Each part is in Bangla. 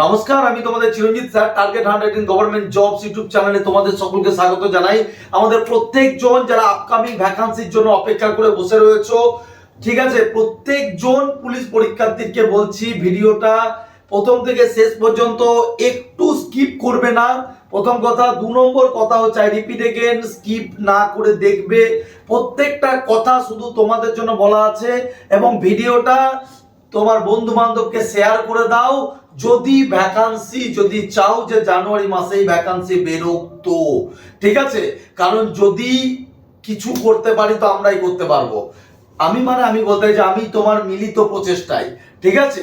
নমস্কার, আমি তোমাদের Chiranjit sir target hundred in government jobs YouTube চ্যানেলে তোমাদের সকলকে স্বাগত জানাই। আমাদের প্রত্যেকজন যারা আপকামিং ভ্যাকান্সির জন্য অপেক্ষা করে বসে রয়েছো, ঠিক আছে, প্রত্যেকজন পুলিশ পরীক্ষার্থীকে বলছি, ভিডিওটা প্রথম থেকে শেষ পর্যন্ত একটু স্কিপ করবে না। প্রথম কথা, দু নম্বর কথা হচ্ছে আই রিপিট এগেন স্কিপ না করে দেখবে। প্রত্যেকটা কথা শুধু তোমাদের জন্য বলা আছে এবং ভিডিওটা তোমার বন্ধু বান্ধবকে শেয়ার করে দাও। যদি ভ্যাকান্সি যদি চাও যে জানুয়ারি মাসেই ভ্যাকান্সি বেরোক তো। ঠিক আছে? কারণ যদি কিছু করতে পারি তো আমরাই করতে পারব। আমি মানে আমি বলতে যে আমি তোমার মিলিত প্রচেষ্টায়। ঠিক আছে?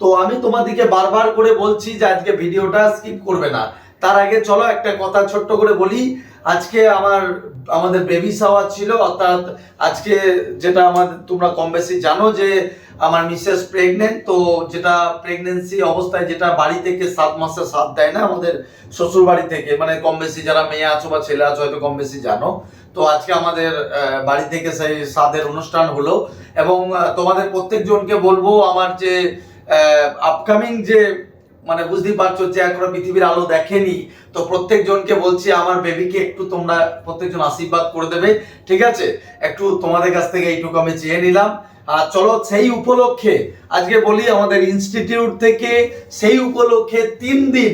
তো আমি তোমাদেরকে বারবার করে বলছি যে আজকে ভিডিওটা স্কিপ করবে না। তার আগে চলো একটা কথা ছোট্ট করে বলি। আজকে আমার, আমাদের বেবি শাওয়ার ছিল, অর্থাৎ আজকে যেটা আমার তোমরা কম বেশি জানো যে আমার মিসেস প্রেগনেন্ট তো যেটা প্রেগনেন্সি অবস্থায় যেটা বাড়ি থেকে সাত মাসের সাথ দেয় না আমাদের শ্বশুর বাড়ি থেকে মানে কম বেশি যারা মেয়ে আছো বা ছেলে আছো হয়তো কম বেশি জানো। তো আজকে আমাদের বাড়ি থেকে সেই সাদের অনুষ্ঠান হলো এবং তোমাদের প্রত্যেকজনকে বলব আমার যে আপকামিং যে মানে বুঝতেই পারছ যে এখনও পৃথিবীর আলো দেখেনি, তো প্রত্যেকজনকে বলছি আমার বেবিকে একটু তোমরা প্রত্যেকজন আশীর্বাদ করে দেবে, ঠিক আছে? একটু তোমাদের কাছ থেকে এইটুকু আমি চেয়ে নিলাম। আর চলো সেই উপলক্ষে আজকে বলি আমাদের ইনস্টিটিউট থেকে সেই উপলক্ষে তিন দিন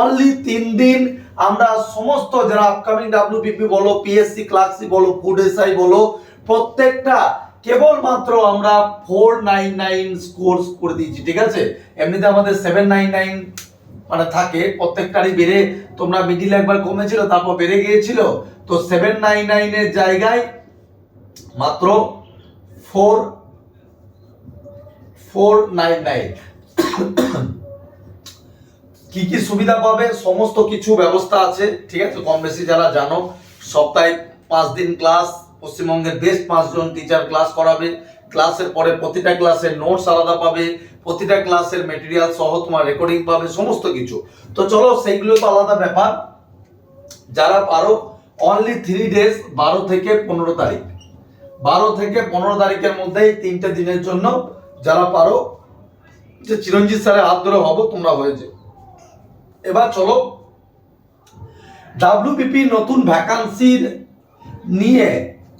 অনলি তিন দিন আমরা সমস্ত যারা আপকামিং ডাব্লিউবিপি বলো পিএসসি ক্লাসি বলো ফুড এসআই বলো, প্রত্যেকটা কেবলমাত্র আমরা ফোর নাইন নাইন কোর্স করে দিয়েছি, ঠিক আছে? এমনিতে আমাদের সেভেন নাইন নাইন মানে থাকে, প্রত্যেকটারই বেড়ে তোমরা মিডিল একবার কমেছিল, তারপর বেড়ে গিয়েছিল। তো সেভেন নাইন নাইনের জায়গায় মাত্র ফোর ফোর নাইন নাইন কি কি সুবিধা পাবে? সমস্ত কিছু ব্যবস্থা আছে, ঠিক আছে? কম বেশি যারা জানো, সপ্তাহে পাঁচ দিন ক্লাস পশ্চিমবঙ্গের বেস্ট পাঁচজন টিচার ক্লাস করাবে। ক্লাসের পরে প্রতিটা ক্লাসের নোটস আলাদা পাবে, প্রতিটা ক্লাসের মেটেরিয়াল সহ তোমার রেকর্ডিং পাবে, সমস্ত কিছু। তো চলো, সেইগুলো তো আলাদা ব্যাপার। যারা পারো অনলি থ্রি ডেজ বারো থেকে পনেরো তারিখ। বারো থেকে পনেরো তারিখের মধ্যে তিনটে দিনের জন্য যারা পারো যে চিরঞ্জিত স্যারের হাত ধরে হব তোমরা হয়েছে এবার চলো ডাব্লিউবিপি নতুন ভ্যাকান্সির নিয়ে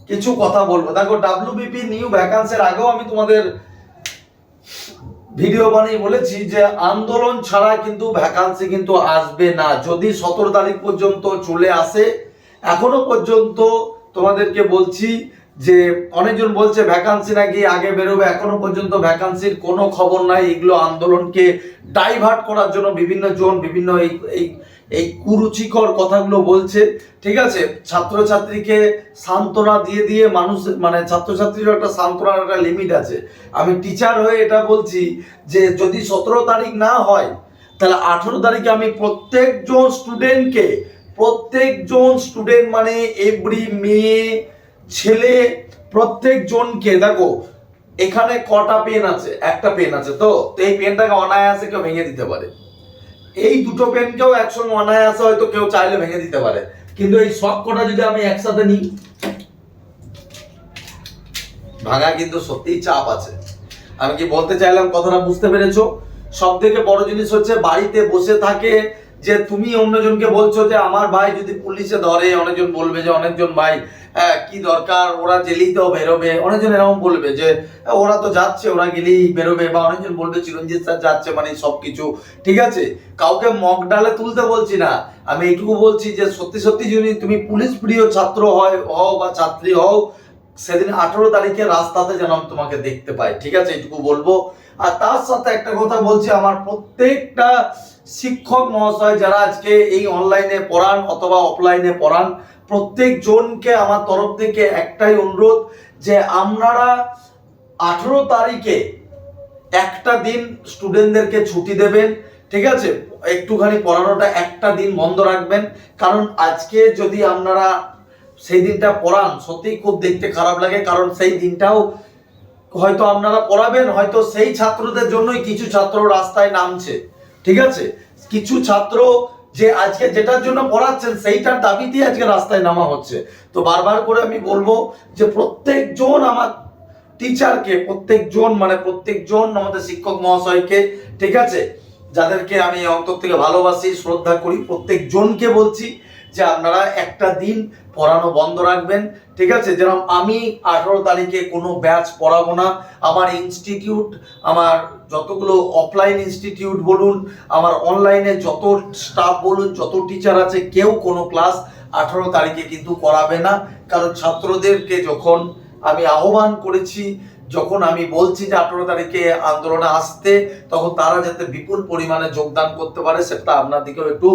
কিছু কথা বলব। দেখো ডাব্লিউবিপি নিউ ভ্যাকান্সির আগেও আমি তোমাদের ভিডিও বানিয়ে বলেছি যে আন্দোলন ছাড়া কিন্তু ভ্যাকান্সি কিন্তু আসবে না। যদি সতেরো তারিখ পর্যন্ত চলে আসে, এখনও পর্যন্ত তোমাদেরকে বলছি যে অনেকজন বলছে ভ্যাকান্সি নাকি আগে বেরোবে, এখনও পর্যন্ত ভ্যাকান্সির কোনো খবর নাই। এগুলো আন্দোলনকে ডাইভার্ট করার জন্য বিভিন্ন জন বিভিন্ন এই এই এই কুরুচিকর কথাগুলো বলছে। ঠিক আছে? ছাত্রছাত্রীকে সান্ত্বনা দিয়ে দিয়ে মানুষ মানে ছাত্রছাত্রীর একটা সান্ত্বনার একটা লিমিট আছে। আমি টিচার হয়ে এটা বলছি যে যদি সতেরো তারিখ না হয়, তাহলে আঠেরো তারিখে আমি প্রত্যেকজন স্টুডেন্টকে প্রত্যেকজন স্টুডেন্ট মানে এভরি মেয়ে ছেলে প্রত্যেকজনকে, দেখো, এখানে কটা পেন আছে? একটা পেন আছে তো? তো এই পেনটাকে অনায়াসে কেউ ভেঙে দিতে পারে। এই দুটো পেনকেও একসঙ্গে অনায়াসে হয়তো কেউ চাইলে ভেঙে দিতে পারে। কিন্তু এই সব কটা যদি আমি একসাথে নিই, ভাঙা কিন্তু সত্যিই চাপ আছে। আমি কি বলতে চাইলাম, কথাটা বুঝতে পেরেছ? সব থেকে বড় জিনিস হচ্ছে বাড়িতে বসে থাকে যে তুমি অন্যজনকে বলছো যে আমার ভাই যদি পুলিশে ধরে অনেকজন বলবে যে অনেকজন ভাই হ্যাঁ কি দরকার? ওরা জেলেই তো বেরোবে। অনেকজন এরকম বলবে যে "হ্যাঁ, ওরা তো যাচ্ছে ওরা গেলেই বেরোবে। বা অনেকজন বলবে চিরঞ্জিত স্যার যাচ্ছে মানে সব কিছু ঠিক আছে? কাউকে মগ ডালে তুলতে বলছি না। আমি এইটুকু বলছি যে সত্যি সত্যি যদি তুমি পুলিশ প্রিয় ছাত্র হয় হও বা ছাত্রী হও সেদিন আঠেরো তারিখে রাস্তাতে যেন তোমাকে দেখতে পাই। ঠিক আছে? এইটুকু বলব। আর তার সাথে একটা কথা বলছি, আমার প্রত্যেকটা শিক্ষক মহাশয় যারা আজকে এই অনলাইনে পড়ান অথবা অফলাইনে পড়ান প্রত্যেক জনকে আমার তরফ থেকে একটাই অনুরোধ যে আপনারা আঠেরো তারিখে একটা দিন স্টুডেন্টদেরকে ছুটি দেবেন, ঠিক আছে? একটুখানি পড়ানোটা একটা দিন বন্ধ রাখবেন, কারণ আজকে যদি আপনারা সেই দিনটা পড়ান, সত্যিই খুব দেখতে খারাপ লাগে, কারণ সেই দিনটাও হয়তো আপনারা পড়াবেন, হয়তো সেই ছাত্রদের জন্যই কিছু ছাত্র রাস্তায় নামছে। ঠিক আছে? কিছু ছাত্র যে আজকে যেটার জন্য পড়াচ্ছেন, সেইটার দাবিতেই আজকে রাস্তায় নামা হচ্ছে। তো বারবার করে আমি বলব যে প্রত্যেকজন আমার টিচারকে, প্রত্যেকজন মানে প্রত্যেকজন আমাদের শিক্ষক মহাশয়কে, ঠিক আছে? যাদেরকে আমি অন্তর থেকে ভালোবাসি, শ্রদ্ধা করি প্রত্যেক জনকে বলছি যে আপনারা একটা দিন পড়ানো বন্ধ রাখবেন, ঠিক আছে? যেরকম আমি আঠারো তারিখে কোনো ব্যাচ পড়াবো না। আমার ইনস্টিটিউট, আমার যতগুলো অফলাইন ইনস্টিটিউট বলুন, আমার অনলাইনে যত স্টাফ বলুন, যত টিচার আছে, কেউ কোনো ক্লাস আঠারো তারিখে কিন্তু করাবে না। কারণ ছাত্রদেরকে যখন আমি আহ্বান করেছি, যখন আমি বলছি যে আঠারো তারিখে আন্দোলনে আসতে, তখন তারা যাতে বিপুল পরিমাণে যোগদান করতে পারে, সেটা আপনাদেরকেও একটু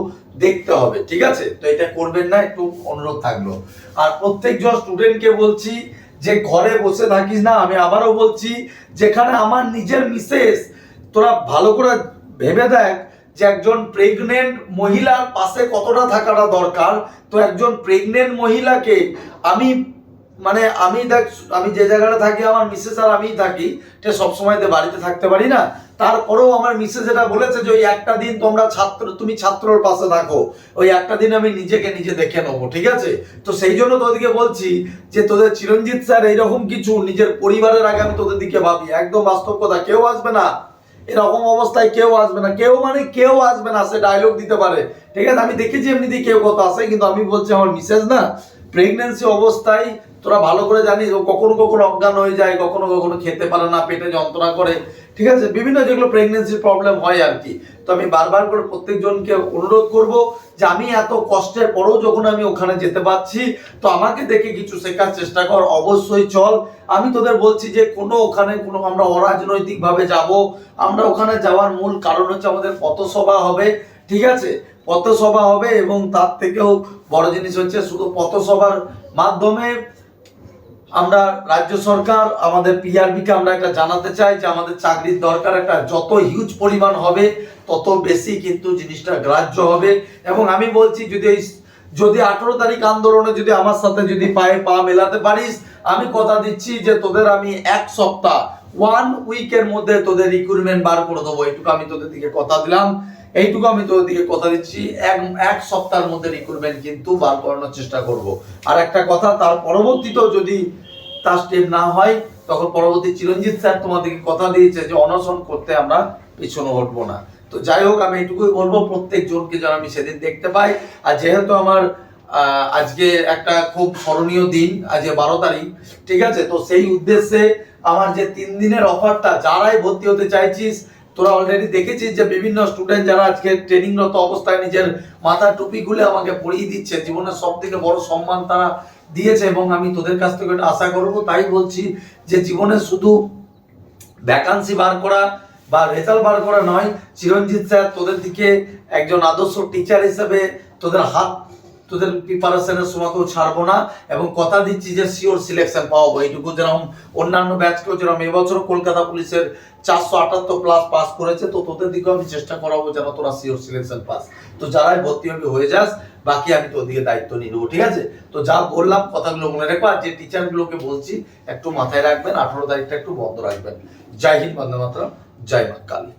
দেখতে হবে, ঠিক আছে? তো এটা করবেন না, একটু অনুরোধ থাকল। আর প্রত্যেকজন স্টুডেন্টকে বলছি, যে ঘরে বসে থাকিস না, আমি আবারও বলছি, যেখানে আমার নিজের মিসেস তোরা ভালো করে ভেবে দেখ যে একজন প্রেগনেন্ট মহিলার পাশে কতটা থাকাটা দরকার। তো একজন প্রেগনেন্ট মহিলাকে আমি মানে আমি দেখ, আমি যে জায়গাটা থাকি, আমার মিসেস আর আমিই থাকি এটা সবসময় বাড়িতে থাকতে পারি না। তারপরেও আমার মিসেস এটা বলেছে যে, ওই একটা দিন তোমরা ছাত্র, তুমি ছাত্রর পাশে থাকো। ওই একটা দিন আমি নিজেকে নিজে দেখে নেব, ঠিক আছে? তো সেই জন্য তোদেরকে বলছি যে, তোদের চিরঞ্জিত স্যার এইরকম কিছু নিজের পরিবারের আগে আমি তোদের দিকে ভাবি। একদম বাস্তব কথা, কেউ আসবে না। এরকম অবস্থায় কেউ আসবে না। কেউ মানে কেউ আসবে না, সে ডায়লগ দিতে পারে। ঠিক আছে? আমি দেখেছি এমনিতেই কেউ কত আসে, কিন্তু আমি বলছি আমার মিসেস না। প্রেগনেন্সি অবস্থায় তোরা ভালো করে জানিস, ও কখনো কখনো অজ্ঞান হয়ে যায়, কখনো কখনো খেতে পারে না, পেটে যন্ত্রণা করে। ঠিক আছে? বিভিন্ন যেগুলো প্রেগনেন্সির প্রবলেম হয় আর কি। তো আমি বারবার করে প্রত্যেকজনকে অনুরোধ করব যে আমি এত কষ্টের পরেও যখন আমি ওখানে যেতে পারছি, তো আমাকে দেখে কিছু শেখার চেষ্টা কর। অবশ্যই চল। আমি তোদের বলছি যে কোনো ওখানে কোনো আমরা অরাজনৈতিকভাবে যাব। আমরা ওখানে যাওয়ার মূল কারণ হচ্ছে আমাদের পথসভা হবে। ঠিক আছে? পথসভা হবে এবং তার থেকেও বড় জিনিস হচ্ছে শুধু পথসভার মাধ্যমে আমরা রাজ্য সরকার, আমাদের পিআরবিকে আমরা একটা জানাতে চাই যে আমাদের চাকরির দরকার একটা যত হিউজ পরিমাণ হবে, তত বেশি কিন্তু জিনিসটা গ্রাহ্য হবে। এবং আমি বলছি, যদি এই যদি আঠেরো তারিখ আন্দোলনে যদি আমার সাথে যদি পায়ে পা মেলাতে পারিস, আমি কথা দিচ্ছি যে তোদের আমি এক সপ্তাহ ওয়ান উইকের মধ্যে তোদের রিক্রুটমেন্ট বার করে দেবো। এটুকু আমি তোদের দিকে কথা দিলাম। এইটুকু আমি তোদের দিকে কথা দিচ্ছি। এক এক সপ্তাহের মধ্যে রিক্রুটমেন্ট কিন্তু বার করানোর চেষ্টা করব। আর একটা কথা, তার পরবর্তীতেও যদি তার স্টেপ না হয়, তখন পরবর্তী চিরঞ্জিত স্যার তোমাদেরকে কথা দিয়েছে যে অনশন করতে আমরা পিছনে হটবো না। তো যাই হোক, আমি এটুকুই বলব প্রত্যেক জনকে যেন আমি সেদিন দেখতে পাই। আর যেহেতু আমার আজকে একটা খুব স্মরণীয় দিন আজকে বারো তারিখ, ঠিক আছে? তো সেই উদ্দেশ্যে আমার যে তিন দিনের অফারটা, যারাই ভর্তি হতে চাইছিস তোরা অলরেডি দেখেছিস যে বিভিন্ন স্টুডেন্ট যারা আজকে ট্রেনিংরত অবস্থায় নিজের মাথার টুপি খুলে আমাকে পরিয়ে দিচ্ছে। জীবনের সব থেকে বড় সম্মান তারা দিয়েছে এবং আমি তোদের কাছ থেকে এটা আশা করব। তাই বলছি যে জীবনে শুধু ভ্যাকান্সি বার করা বা রেজাল্ট বার করা নয়, চিরঞ্জিত স্যার তোদের দিকে একজন আদর্শ টিচার হিসেবে তোদের হাত তোদের প্রিপারেশনের সময়তেও ছাড়বো না এবং কথা দিচ্ছি যে শিওর সিলেকশন পাওয়াবো, এইটুকু যেরকম অন্যান্য ব্যাচকেও যেরকম এবছর কলকাতা পুলিশের চারশো আটাত্তর প্লাস পাস করেছে, তো তোদের দিকেও আমি চেষ্টা করাবো যেন তোরা শিওর সিলেকশন পাস। তো যারাই ভর্তি হবে হয়ে যাস, বাকি আমি তোর দিকে দায়িত্ব নিয়ে নেব, ঠিক আছে? তো যা বললাম, কথাগুলো মনে রাখব আর যে টিচারগুলোকে বলছি, একটু মাথায় রাখবেন, আঠারো তারিখটা একটু বন্ধ রাখবেন। জয় হিন্দ বন্দে জয় মা কালী।